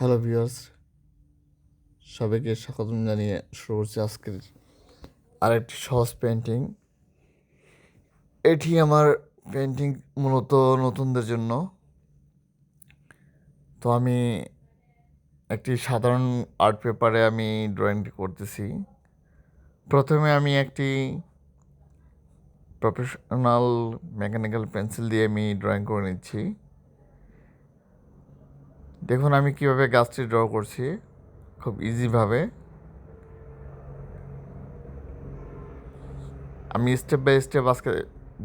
Hello viewers সবাইকে স্বাগতম জানিয়ে শুরু করছি আজকের আরেকটি সহজ পেন্টিং এটি আমার পেন্টিং মূলত নতুনদের জন্য। তো আমি একটি সাধারণ আর্ট পেপারে আমি ড্রয়িংটি করতেছি। প্রথমে আমি একটি প্রফেশনাল মেকানিক্যাল পেন্সিল দিয়ে আমি ড্রয়িং করে নিচ্ছি। দেখুন, আমি কীভাবে গাছটি ড্র করছি, খুব ইজিভাবে আমি স্টেপ বাই স্টেপ আজকে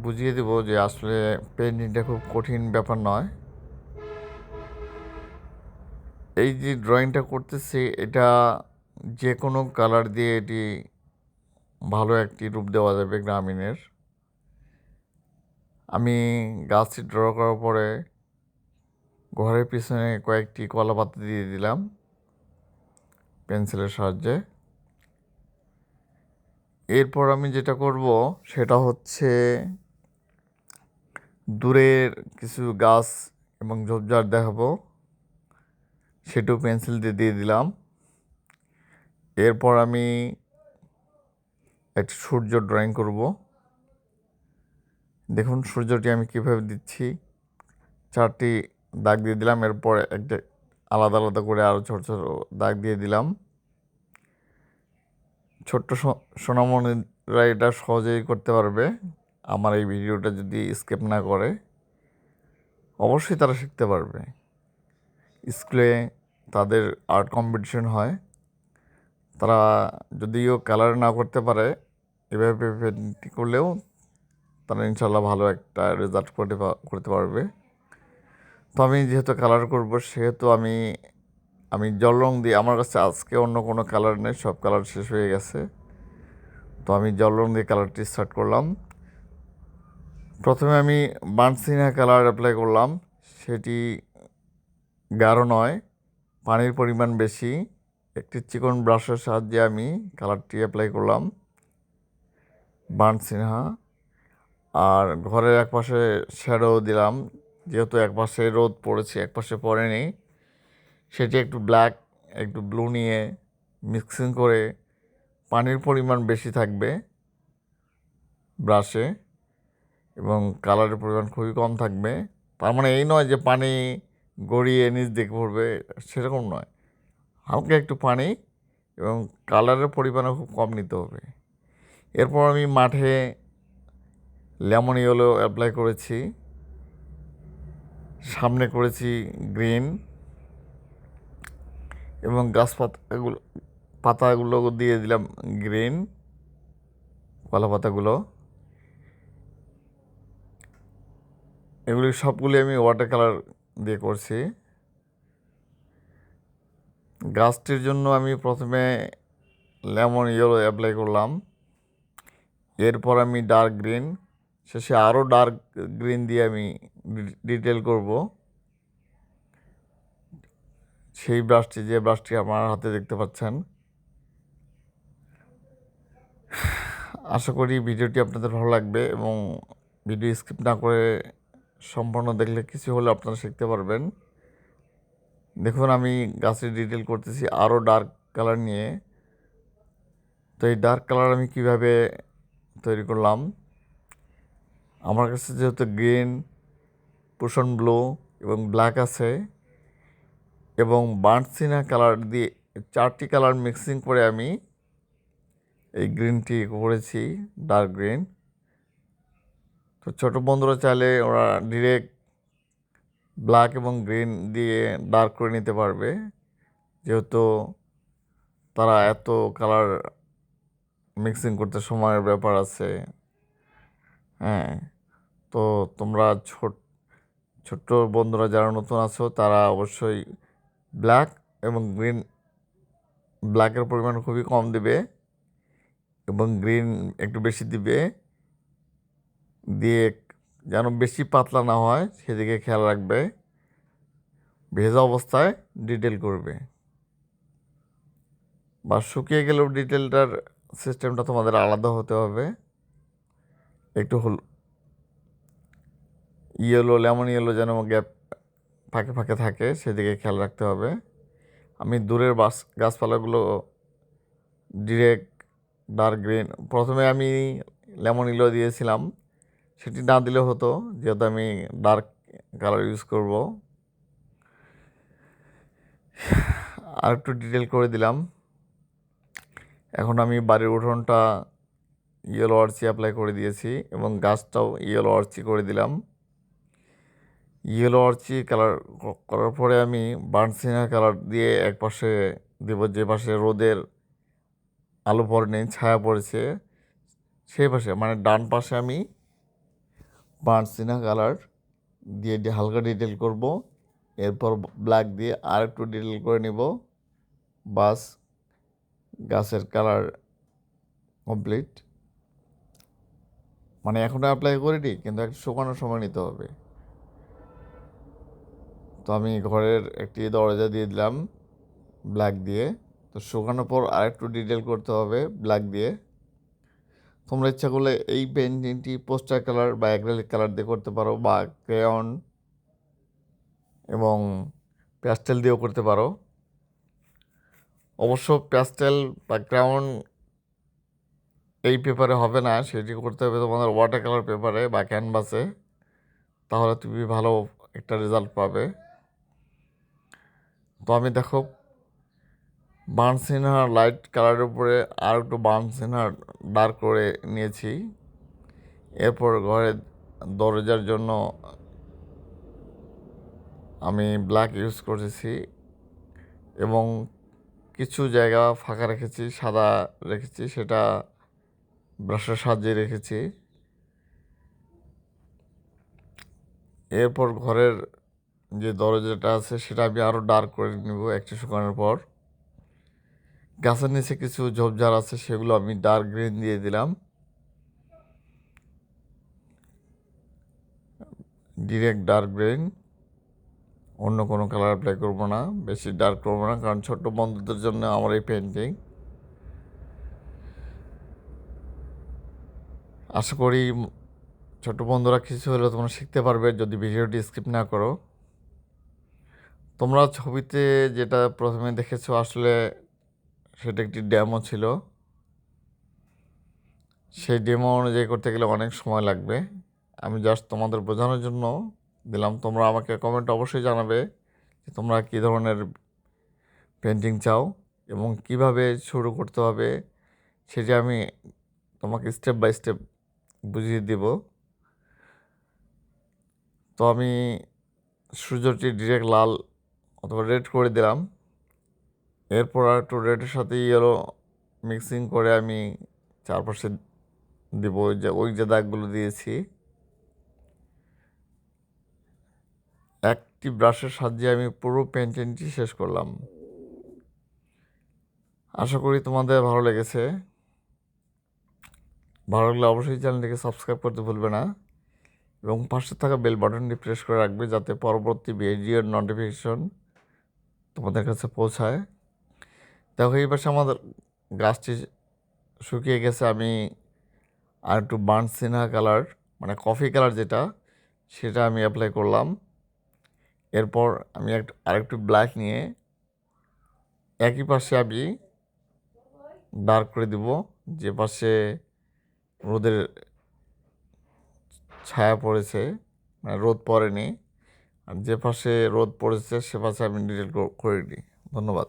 বুঝিয়ে দেব যে আসলে পেন্টিংটা খুব কঠিন ব্যাপার নয়। এই যে ড্রয়িংটা করতেছি, এটা যে কোনো কালার দিয়ে এটি ভালো একটি রূপ দেওয়া যাবে গ্রামীণের। আমি গাছটি ড্র করার পরে ঘরের পিছনে কয়েকটি কলা পাতা দিয়ে দিলাম পেন্সিলের সাহায্যে। এরপর আমি যেটা করব সেটা হচ্ছে দূরের কিছু গাছ এবং ঝোপঝাড় দেখাবো। সেটাও পেন্সিল দিয়ে দিয়ে দিলাম। এরপর আমি একটা সূর্য ড্রয়িং করব। দেখুন সূর্যটি আমি কীভাবে দিচ্ছি। চারটি দাগ দিয়ে দিলাম, এরপর একটা আলাদা আলাদা করে আরও ছোট ছোট দাগ দিয়ে দিলাম। ছোট্ট সোনামণিরা এটা সহজেই করতে পারবে। আমার এই ভিডিওটা যদি স্কেপ না করে, অবশ্যই তারা শিখতে পারবে। স্কুলে তাদের আর্ট কম্পিটিশন হয়। তারা যদিও কালার না করতে পারে, এভাবে পেন্টিং করলেও তারা ইনশাল্লাহ ভালো একটা রেজাল্ট করতে করতে পারবে। তো আমি যেহেতু কালার করব, সেহেতু আমি আমি জল রং দিয়ে, আমার কাছে আজকে অন্য কোনো কালার নেই, সব কালার শেষ হয়ে গেছে। তো আমি জল রং দিয়ে কালারটি স্টার্ট করলাম। প্রথমে আমি বানসিনা কালার অ্যাপ্লাই করলাম, সেটি গাঢ় নয়, পানির পরিমাণ বেশি। একটি চিকন ব্রাশের সাহায্যে আমি কালারটি অ্যাপ্লাই করলাম বানসিনহা আর ঘরের একপাশে শ্যাডো দিলাম যেহেতু এক পাশে রোদ পড়েছে একপাশে পড়েনি, সেটি একটু ব্ল্যাক একটু ব্লু নিয়ে মিক্সিং করে পানির পরিমাণ বেশি থাকবে ব্রাশে এবং কালারের পরিমাণ খুবই কম থাকবে। তার মানে এই নয় যে পানি গড়িয়ে নিচ দিকে পড়বে, সেরকম নয়। হালকা একটু পানি এবং কালারের পরিমাণও খুব কম নিতে হবে। এরপর আমি মাঠে লেমন ইয়েলো অ্যাপ্লাই করেছি। সামনে করেছি গ্রিন এবং গাছপাতাগুলো পাতাগুলো দিয়ে দিলাম গ্রিন, কলা পাতাগুলো। এগুলি সবগুলি আমি ওয়াটার কালার দিয়ে করছি। গাছটির জন্য আমি প্রথমে লেমন ইয়েলো অ্যাপ্লাই করলাম। এরপর আমি ডার্ক গ্রিন শেষে আরও ডার্ক গ্রিন দিয়ে আমি ডিটেল করব। সেই ব্রাশটি যে ব্রাশটি আমার হাতে দেখতে পাচ্ছেন। আশা করি ভিডিওটি আপনাদের ভালো লাগবে এবং ভিডিও স্কিপ না করে সম্পূর্ণ দেখলে কিছু হলে আপনারা শিখতে পারবেন। দেখুন, আমি গাছের ডিটেল করতেছি আরও ডার্ক কালার নিয়ে। তো এই ডার্ক কালার আমি কীভাবে তৈরি করলাম? আমার কাছে যেহেতু গ্রিন, পোষণ ব্লু এবং ব্ল্যাক আছে এবং বার্নসিনা কালার দিয়ে চারটি কালার মিক্সিং করে আমি এই গ্রিনটি করেছি, ডার্ক গ্রিন। তো ছোটো বন্ধুরা চাইলে ওরা ডিরেক্ট ব্ল্যাক এবং গ্রিন দিয়ে ডার্ক করে নিতে পারবে। যেহেতু তারা এত কালার মিক্সিং করতে সময়ের ব্যাপার আছে। হ্যাঁ। তো তোমরা ছোট, ছোট্ট বন্ধুরা যারা নতুন আছো, তারা অবশ্যই ব্ল্যাক এবং গ্রিন ব্ল্যাকের পরিমাণ খুবই কম দিবে এবং গ্রিন একটু বেশি দিবে। দিয়ে যেন বেশি পাতলা না হয়, সেদিকে খেয়াল রাখবে। ভেজা অবস্থায় ডিটেল করবে। বা শুকিয়ে গেলেও ডিটেলটার সিস্টেমটা তোমাদের আলাদা হতে হবে। একটু হল ইয়েলো লেমন ইয়েলো যেন গ্যাপ ফাঁকে ফাঁকে থাকে, সেদিকে খেয়াল রাখতে হবে। আমি দূরের বাস, গাছপালাগুলো ডিরেক্ট ডার্ক গ্রিন প্রথমে আমি লেমন ইলো দিয়েছিলাম। সেটি না দিলে হতো, যেহেতু আমি ডার্ক কালার ইউজ করব। আর একটু ডিটেল করে দিলাম। এখন আমি বাড়ির উঠোনটা ইয়েলো আর্চি অ্যাপ্লাই করে দিয়েছি এবং গাছটাও ইয়েলো আর্চি করে দিলাম। ইয়েলো আর্চি কালার করার পরে আমি বার্নসিনা কালার দিয়ে এক পাশে দেব, যে পাশে রোদের আলো পড়েনি, ছায়া পড়েছে, সেই পাশে মানে ডান পাশে আমি বার্নসিনা কালার দিয়ে দিয়ে হালকা ডিটেল করব, এরপর ব্ল্যাক দিয়ে আর একটু ডিটেল করে নিব, বাস গাছের কালার কমপ্লিট মানে এখনও অ্যাপ্লাই করিনি, কিন্তু একটু শুকানোর সময় নিতে হবে। তো আমি ঘরের একটি দরজা দিয়ে দিলাম ব্ল্যাক দিয়ে। তো শুকানোর পর আরেকটু ডিটেল করতে হবে ব্ল্যাক দিয়ে। তোমরা ইচ্ছা করলে এই পেন্টিংটি পোস্টার কালার বা অ্যাক্রেলিক কালার দিয়ে করতে পারো বা ক্রেয়ন এবং প্যাস্টেল দিয়েও করতে পারো। অবশ্য প্যাস্টেল বা ক্রাউন এই পেপারে হবে না, সেটি করতে হবে তোমাদের ওয়াটার কালার পেপারে বা ক্যানভাসে তাহলে তুমি ভালো একটা রেজাল্ট পাবে। তো আমি দেখো বার্নসিনহার লাইট কালারের উপরে আর একটু বার্নসিনহার ডার্ক করে নিয়েছি। এরপর ঘরের দরজার জন্য আমি ব্ল্যাক ইউজ করেছি এবং কিছু জায়গা ফাঁকা রেখেছি, সাদা রেখেছি, সেটা ব্রাশের সাহায্যে রেখেছি। এরপর ঘরের যে দরজাটা আছে, সেটা আমি আরও ডার্ক করে নেব একটু শুকানোর পর। গাছের নিচে কিছু ঝোপঝাড় আছে, সেগুলো আমি ডার্ক গ্রিন দিয়ে দিলাম। ডিরেক্ট ডার্ক গ্রিন অন্য কোনো কালার অ্যাপ্লাই করব না, বেশি ডার্ক করব না, কারণ ছোট্ট বন্ধুদের জন্য আমার এই পেন্টিং আশা করি ছোট বন্ধুরা কিছু হলেও তোমরা শিখতে পারবে, যদি ভিডিওটি স্কিপ না করো। তোমরা ছবিতে যেটা প্রথমে দেখেছ, আসলে সেটা একটি ডেমো ছিল। সেই ডেমো অনুযায়ী করতে গেলে অনেক সময় লাগবে। আমি জাস্ট তোমাদের বোঝানোর জন্য দিলাম। তোমরা আমাকে কমেন্ট অবশ্যই জানাবে যে তোমরা কী ধরনের পেন্টিং চাও এবং কীভাবে শুরু করতে হবে, সেটি আমি তোমাকে স্টেপ বাই স্টেপ বুঝিয়ে দেব। তো আমি সূর্যটি ডিরেক্ট লাল অথবা রেড করে দিলাম। এরপর আর একটু রেডের সাথে ইয়েলো মিক্সিং করে আমি চারপাশে দেবো ওই যে ওই যে দাগগুলো দিয়েছি। একটি ব্রাশের সাহায্যে আমি পুরো পেন্টিংটি শেষ করলাম। আশা করি তোমাদের ভালো লেগেছে। ভালো লাগলে অবশ্যই চ্যানেলটিকে সাবস্ক্রাইব করতে ভুলবে না এবং পাশে থাকা বেল বাটনটি প্রেস করে রাখবে যাতে পরবর্তী ভিডিওর নোটিফিকেশন তোমাদের কাছে পৌঁছায়। দেখো, এই পাশে আমাদের গাছটি শুকিয়ে গেছে। আমি আর একটু বার্ন সিনহা কালার মানে কফি কালার যেটা, সেটা আমি অ্যাপ্লাই করলাম। এরপর আমি একটু আরেকটু ব্ল্যাক নিয়ে একই পাশে আমি ডার্ক করে দিব। যে পাশে রোদের ছায়া পড়েছে মানে রোদ পড়েনি। আর যে পাশে রোদ পড়েছে সে পাশে আমি ডিটেল করে দিই ধন্যবাদ।